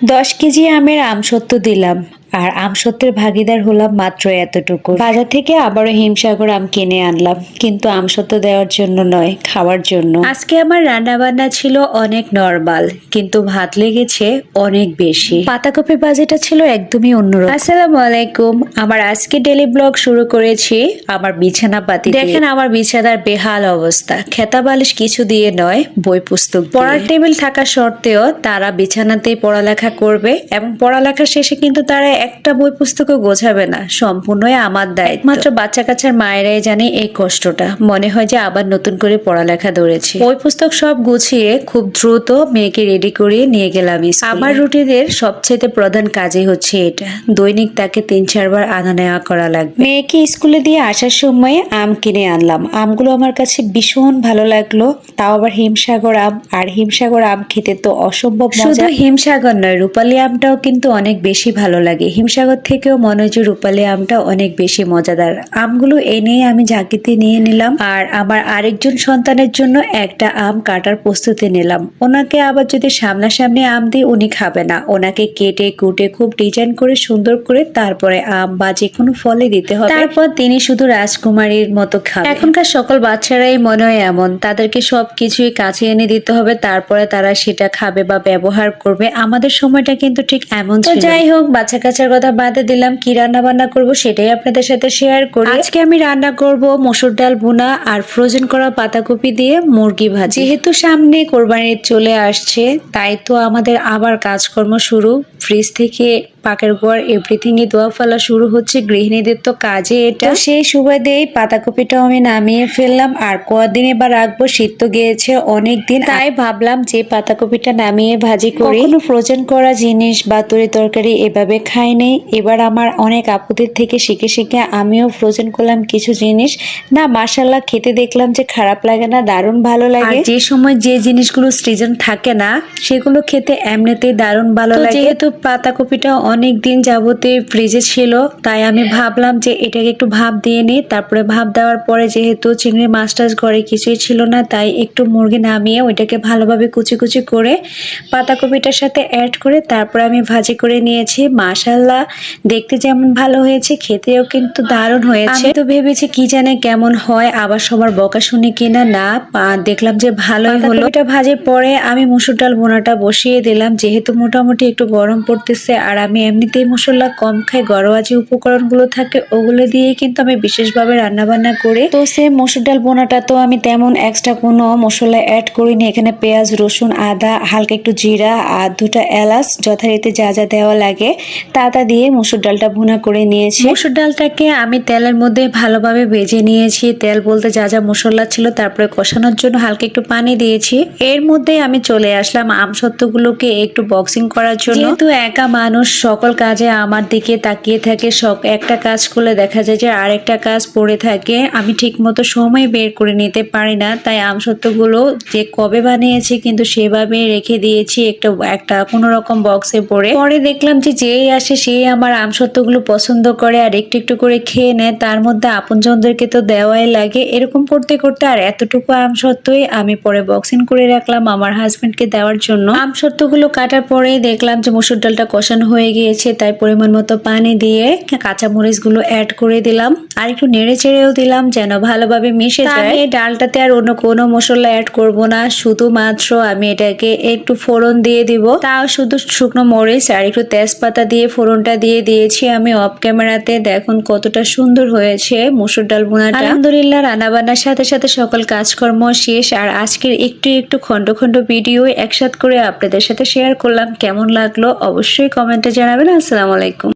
দশ কেজি আমের আমসত্ত্ব দিলাম। আর আম সত্যের ভাগিদার হলাম মাত্র এতটুকু। বাজার থেকে আবারও হিমসাগর আম কিনে আনলাম, কিন্তু আম সত্য দেওয়ার জন্য নয়, খাওয়ার জন্য। আজকে আমার রান্না বান্না ছিল অনেক নর্মাল, কিন্তু ভাত লেগেছে অনেক বেশি। পাতাকপি বাজেটা ছিল একদমই অন্যরকম। আসসালামু আলাইকুম, আমার আজকে ডেলি ব্লগ শুরু করেছি আমার বিছানা পাতি দেখেন আমার বিছানার বেহাল অবস্থা। খেতা বালিশ কিছু দিয়ে নয়, বই পুস্তক পড়ার টেবিল থাকা সত্ত্বেও তারা বিছানাতেই পড়ালেখা করবে, এবং পড়ালেখা শেষে কিন্তু তারা একটা বই পুস্তকও গোছাবে না, সম্পূর্ণই আমার দায়িত্ব। মাত্র বাচ্চা কাচ্চার মায়েরাই জানে এই কষ্টটা। মনে হয় যে আবার নতুন করে পড়ালেখা ধরেছে। বই পুস্তক সব গুছিয়ে খুব দ্রুত মেয়েকে রেডি করিয়ে নিয়ে গেলাম। আমার রুটিনের সবচেয়ে প্রধান কাজই হচ্ছে এটা। দৈনিক তাকে তিন চারবার আনা নেওয়া করা লাগবে। মেয়েকে স্কুলে দিয়ে আসার সময় আম কিনে আনলাম। আমগুলো আমার কাছে ভীষণ ভালো লাগল। তাও আবার হিমসাগর আম। আর হিমসাগর আম খেতে তো অসম্ভব শুধু হিমসাগর নয়, রূপালী আমটাও কিন্তু অনেক বেশি ভালো লাগে। হিমসাগর থেকেও মনে হয় যে আমটা অনেক বেশি মজাদার। আমগুলো এনে আমি ঝাঁকিতে নিয়ে নিলাম আর আমার আরেকজন সন্তানের জন্য একটা আম কাটার প্রস্তুতি নিলাম। ওনাকে আবার যদি সামনাসামনি আম দিই উনি খাবে না। ওনাকে কেটে কুটে খুব ডিজাইন করে সুন্দর করে তারপরে আম বা যে কোনো ফলে দিতে হবে। তারপর তিনি শুধু রাজকুমারীর মতো খাবে। এখনকার সকল বাচ্চারাই মনে হয় এমন। তাদেরকে সব কিছুই কাছে এনে দিতে হবে। তারপরে তারা সেটা খাবে বা ব্যবহার করবে। আমাদের সময়টা কিন্তু ঠিক এমন যাই হোক বাচ্চা কাচ্চার কথা বাদে দিলাম কি রান্না বান্না করব সেটাই আপনাদের সাথে শেয়ার করি। আজকে আমি রান্না করব মসুর ডাল ভুনা আর ফ্রোজেন করা পাতাকপি দিয়ে মুরগি ভাজি। যেহেতু সামনে কোরবানির চলে আসছে তাই তো আমাদের আবার কাজকর্ম শুরু। ফ্রিজ থেকে পাকের এভরিথিং এ দোয়া ফেলা শুরু হচ্ছে। গৃহিণীদের তো কাজে এটা। সেই সুবাদে পাতাকপিটাও আমি নামিয়ে ফেললাম। আর কদিনে বা রাখব শীত তো গিয়েছে অনেক দিন তাই ভাবলাম যে পাতাকপিটা নামিয়ে ভাজি করি। কোনো ফ্রোজেন করা জিনিস বা তরি তরকারি এভাবে খাই নেই। এবার আমার অনেক আপুদের থেকে শিখে শিখে আমিও ফ্রোজেন করলাম কিছু জিনিস। না মাসাল্লাহ খেতে দেখলাম যে খারাপ লাগে না দারুণ ভালো লাগে। যে সময় যে জিনিসগুলো সৃজন থাকে না সেগুলো খেতে এমনিতেই দারুণ ভালো লাগে। যেহেতু পাতাকপিটা অনেক দিন যাবতে ফ্রিজে ছিল তাই আমি ভাবলাম যে এটাকে একটু ভাপ দিয়ে নিই। তারপরে ভাপ দেওয়ার পরে যেহেতু চিংড়ি মাছ টাছ ঘরে কিছুই ছিল না তাই একটু মুরগি নামিয়ে ওইটাকে ভালোভাবে কুচি কুচি করে পাতাকপিটার সাথে অ্যাড করে তারপরে আমি ভাজি করে নিয়েছি। মাশাল্লাহ দেখতে যেমন ভালো হয়েছে খেতেও কিন্তু দারুণ হয়েছে। তো ভেবেছি কি জানে কেমন হয় আবার সবার বকা শুনি কিনা না দেখলাম যে ভালোই হলো। এটা ভাজে পরে আমি মুসুর ডাল বোনাটা বসিয়ে দিলাম যেহেতু মোটামুটি একটু গরম পড়তেছে আর আমি এমনিতেই মশলা কম খাই ঘরোয়া যে উপকরণগুলো থাকে ওগুলো দিয়ে কিন্তু আমি বিশেষভাবে রান্না বান্না করে। তো সে মসুর ডাল বোনাটা তো আমি তেমন এক্সট্রা কোনো মশলা অ্যাড করিনি। এখানে পেঁয়াজ রসুন আদা হালকা একটু জিরা আর দুটো এলাচ যথারীতি যা যা দেওয়া লাগে তা তা দিয়ে মসুর ডালটা ভুনা করে নিয়েছি। মসুর ডালটাকে আমি তেলের মধ্যে ভালোভাবে ভেজে নিয়েছি। তেল বলতে যা যা মশলা ছিল তারপরে কষানোর জন্য হালকা একটু পানি দিয়েছি। এর মধ্যে আমি চলে আসলাম আমসত্ত্বগুলোকে একটু বক্সিং করার জন্য। যেহেতু একা মানুষ সকল কাজে আমার দিকে তাকিয়ে থাকে, সব একটা কাজ করলে দেখা যায় যে আরেকটা কাজ পড়ে থাকে। আমি ঠিক মতো সময় বের করে নিতে পারি না, তাই আমসত্ত্বগুলো যে কবে বানিয়েছি কিন্তু সেভাবে রেখে দিয়েছি একটা একটা কোনো রকম বক্সে পড়ে। পরে দেখলাম যে যেই আসে সেই আমার আমসত্ত্বগুলো পছন্দ করে আর একটু একটু করে খেয়ে নেয়। তার মধ্যে আপনজনদেরকে তো দেওয়াই লাগে। এরকম করতে করতে আর এতটুকু আম সত্ত্বই আমি পরে বক্সিং করে রাখলাম আমার হাজব্যান্ডকে দেওয়ার জন্য। আম সত্ত্বগুলো কাটার পরেই দেখলাম যে মসুর ডালটা কষানো হয়ে গিয়েছে তাই পরিমাণ মতো পানি দিয়ে কাঁচা মরিচগুলো অ্যাড করে দিলাম। আর একটু নেড়ে চেড়েও দিলাম যেন ভালোভাবে মিশে যায়। আমি ডালটাতে আর অন্য কোনো মশলা অ্যাড করব না শুধুমাত্র আমি এটাকে একটু ফোড়ন দিয়ে দিব। তাও শুধু শুকনো মরিচ আর একটু তেজপাতা দিয়ে ফোড়নটা দিয়ে দিয়েছি আমি অফ ক্যামেরাতে দেখুন কতটা সুন্দর হয়েছে মসুর ডাল বোনাটা। আলহামদুলিল্লাহ রান্নাবান্নার সাথে সাথে সকল কাজকর্ম শেষ। আর আজকের একটু একটু খন্ড খন্ড ভিডিও একসাথ করে আপনাদের সাথে শেয়ার করলাম। কেমন লাগল অবশ্যই কমেন্টে জানাবেন আসসালামু আলাইকুম